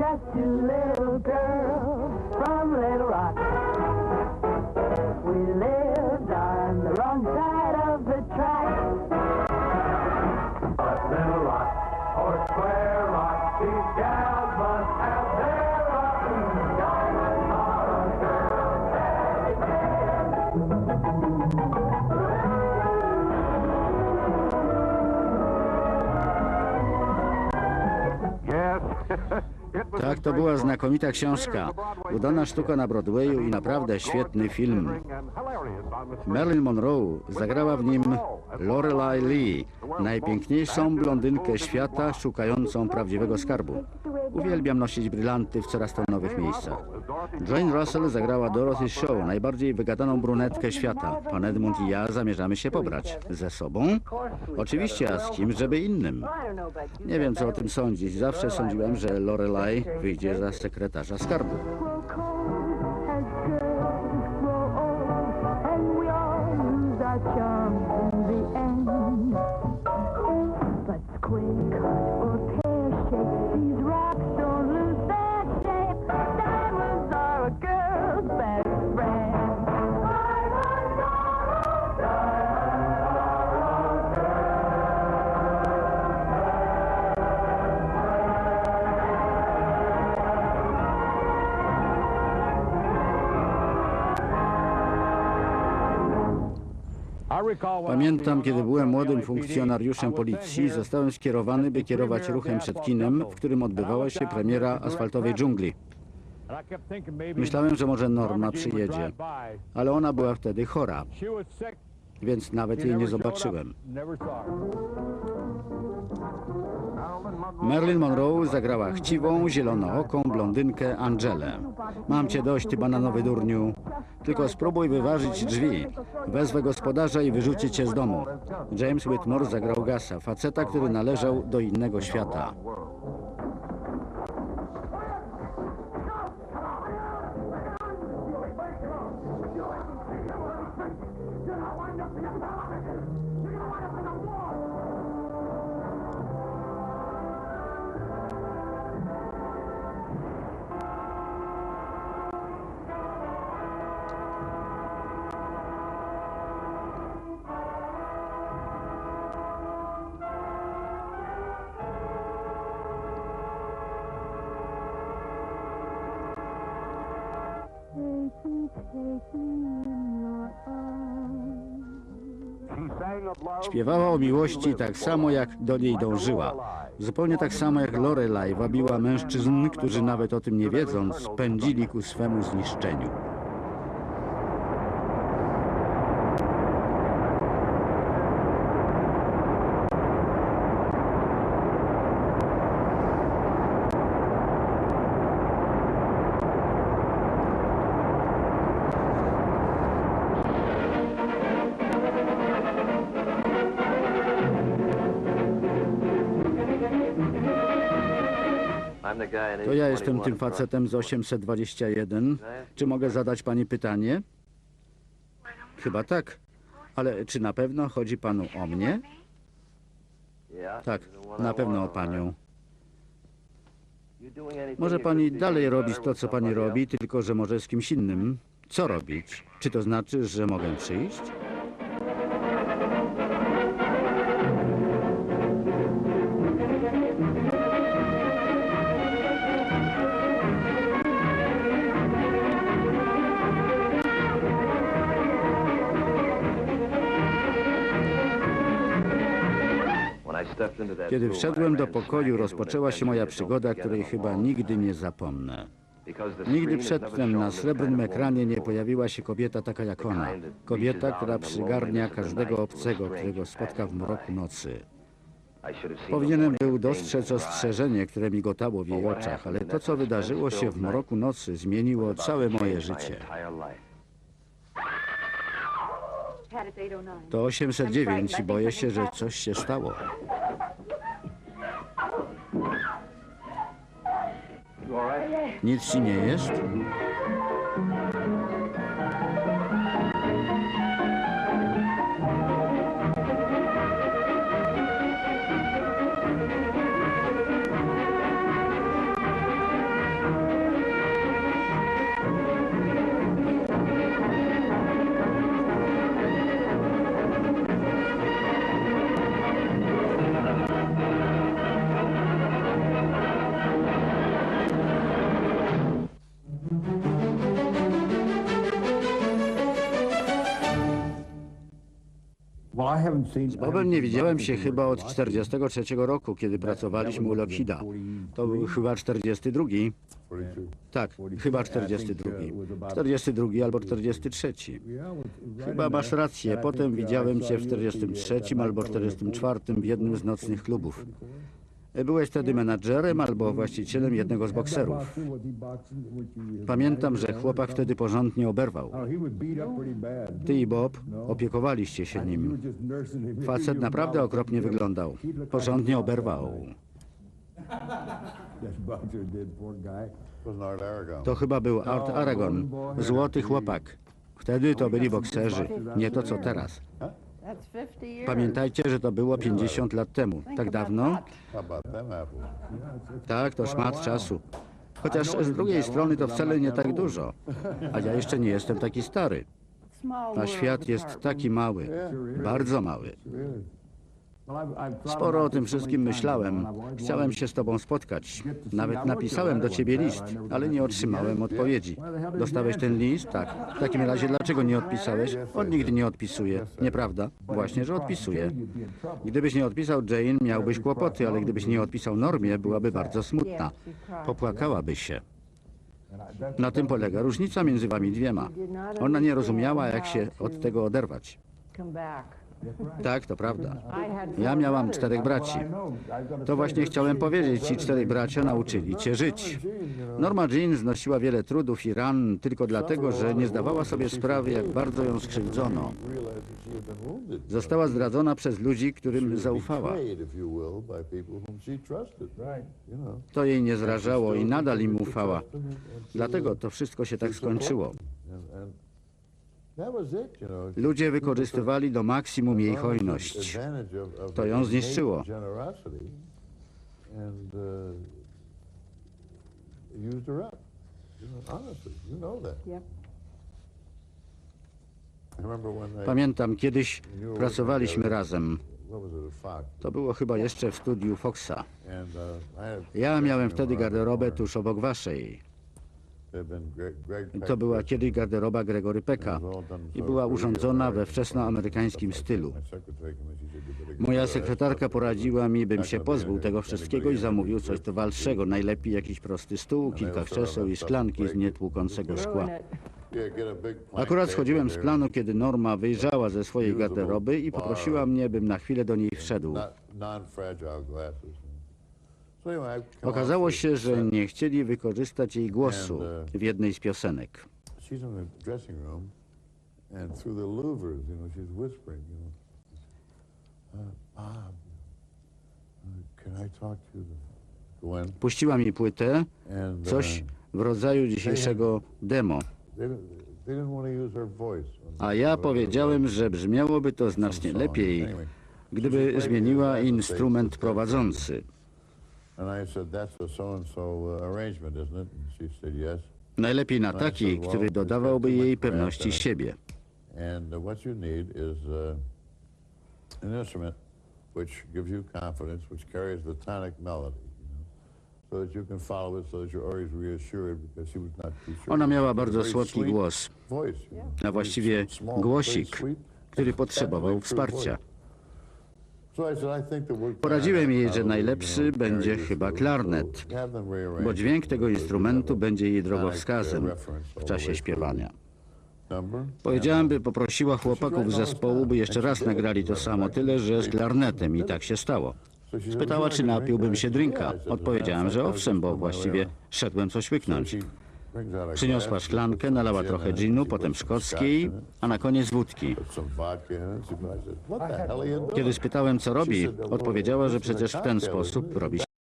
just two little girls from Little Rock. We lived on the wrong side of the track. But Little Rock or Square Rock, these gals must have their rock. Diamonds Tak, to była znakomita książka. Udana sztuka na Broadwayu i naprawdę świetny film. Marilyn Monroe zagrała w nim Lorelei Lee, najpiękniejszą blondynkę świata szukającą prawdziwego skarbu. Uwielbiam nosić brylanty w coraz to nowych miejscach. Jane Russell zagrała Dorothy Shaw, najbardziej wygadaną brunetkę świata. Pan Edmund i ja zamierzamy się pobrać. Ze sobą? Oczywiście, a z kim, żeby innym. Nie wiem, co o tym sądzić. Zawsze sądziłem, że Lorelei wyjdzie za sekretarza skarbu. cha Pamiętam, kiedy byłem młodym funkcjonariuszem policji, zostałem skierowany, by kierować ruchem przed kinem, w którym odbywała się premiera asfaltowej dżungli. Myślałem, że może Norma przyjedzie, ale ona była wtedy chora, więc nawet jej nie zobaczyłem. Marilyn Monroe zagrała chciwą, zielonooką blondynkę Angelę. Mam cię dość, ty bananowy durniu. Tylko spróbuj wyważyć drzwi. Wezwę gospodarza i wyrzuci cię z domu. James Whitmore zagrał Gasa, faceta, który należał do innego świata. Śpiewała o miłości tak samo, jak do niej dążyła. Zupełnie tak samo jak Lorelai wabiła mężczyzn, którzy nawet o tym nie wiedząc, pędzili ku swemu zniszczeniu. To ja jestem tym facetem z 821. Czy mogę zadać pani pytanie? Chyba tak. Ale czy na pewno chodzi panu o mnie? Tak, na pewno o panią. Może pani dalej robić to, co pani robi, tylko że może z kimś innym. Co robić? Czy to znaczy, że mogę przyjść? Kiedy wszedłem do pokoju, rozpoczęła się moja przygoda, której chyba nigdy nie zapomnę. Nigdy przedtem na srebrnym ekranie nie pojawiła się kobieta taka jak ona. Kobieta, która przygarnia każdego obcego, którego spotka w mroku nocy. Powinienem był dostrzec ostrzeżenie, które migotało w jej oczach, ale to, co wydarzyło się w mroku nocy, zmieniło całe moje życie. To 809 i boję się, że coś się stało. Nic ci nie jest? Bobem nie widziałem się chyba od 43 roku, kiedy pracowaliśmy u Lockheeda. To był chyba 42. Tak, chyba 42. 42 albo 43. Chyba masz rację. Potem widziałem cię w 43 albo 44 w jednym z nocnych klubów. Byłeś wtedy menadżerem albo właścicielem jednego z bokserów. Pamiętam, że chłopak wtedy porządnie oberwał. Ty i Bob opiekowaliście się nim. Facet naprawdę okropnie wyglądał. Porządnie oberwał. To chyba był Art Aragon, złoty chłopak. Wtedy to byli bokserzy, nie to co teraz. Pamiętajcie, że to było 50 lat temu. Tak dawno? Tak, to szmat czasu. Chociaż z drugiej strony to wcale nie tak dużo. A ja jeszcze nie jestem taki stary. A świat jest taki mały, bardzo mały. Sporo o tym wszystkim myślałem. Chciałem się z tobą spotkać. Nawet napisałem do ciebie list, ale nie otrzymałem odpowiedzi. Dostałeś ten list? Tak. W takim razie dlaczego nie odpisałeś? On nigdy nie odpisuje. Nieprawda? Właśnie, że odpisuje. Gdybyś nie odpisał Jane, miałbyś kłopoty, ale gdybyś nie odpisał Normie, byłaby bardzo smutna. Popłakałaby się. Na tym polega różnica między wami dwiema. Ona nie rozumiała, jak się od tego oderwać. Tak, to prawda. Ja miałam czterech braci. To właśnie chciałem powiedzieć. Ci czterej bracia nauczyli cię żyć. Norma Jean znosiła wiele trudów i ran tylko dlatego, że nie zdawała sobie sprawy, jak bardzo ją skrzywdzono. Została zdradzona przez ludzi, którym zaufała. To jej nie zrażało i nadal im ufała. Dlatego to wszystko się tak skończyło. Ludzie wykorzystywali do maksimum jej hojność. To ją zniszczyło. Pamiętam, kiedyś pracowaliśmy razem. To było chyba jeszcze w studiu Foxa. Ja miałem wtedy garderobę tuż obok waszej. To była kiedyś garderoba Gregory Pecka i była urządzona we wczesnoamerykańskim stylu. Moja sekretarka poradziła mi, bym się pozbył tego wszystkiego i zamówił coś trwalszego, najlepiej jakiś prosty stół, kilka krzeseł i szklanki z nietłukącego szkła. Akurat schodziłem z planu, kiedy Norma wyjrzała ze swojej garderoby i poprosiła mnie, bym na chwilę do niej wszedł. Okazało się, że nie chcieli wykorzystać jej głosu w jednej z piosenek. uh, uh? Puściła mi płytę, uh, coś w rodzaju dzisiejszego demo. A ja powiedziałem, że brzmiałoby to znacznie lepiej, gdyby zmieniła instrument prowadzący. Najlepiej na taki, który dodawałby jej pewności siebie. And what you need is an instrument which gives you confidence, which carries the tonic melody, you know, so that you can follow it, so that you're always reassured, because she was not too sure. Ona miała bardzo słodki głos, a właściwie głosik, który potrzebował wsparcia. Poradziłem jej, że najlepszy będzie chyba klarnet, bo dźwięk tego instrumentu będzie jej drogowskazem w czasie śpiewania. Powiedziałem, by poprosiła chłopaków z zespołu, by jeszcze raz nagrali to samo, tyle że z klarnetem i tak się stało. Spytała, "Would czy you like a drink?" napiłbym się drinka. "Yeah." I said, "As a matter Odpowiedziałem, że owszem, bo właściwie around." szedłem coś łyknąć. Przyniosła szklankę, nalała trochę ginu, potem szkockiej, a na koniec wódki. Kiedy spytałem, co robi, odpowiedziała, że przecież w ten sposób robi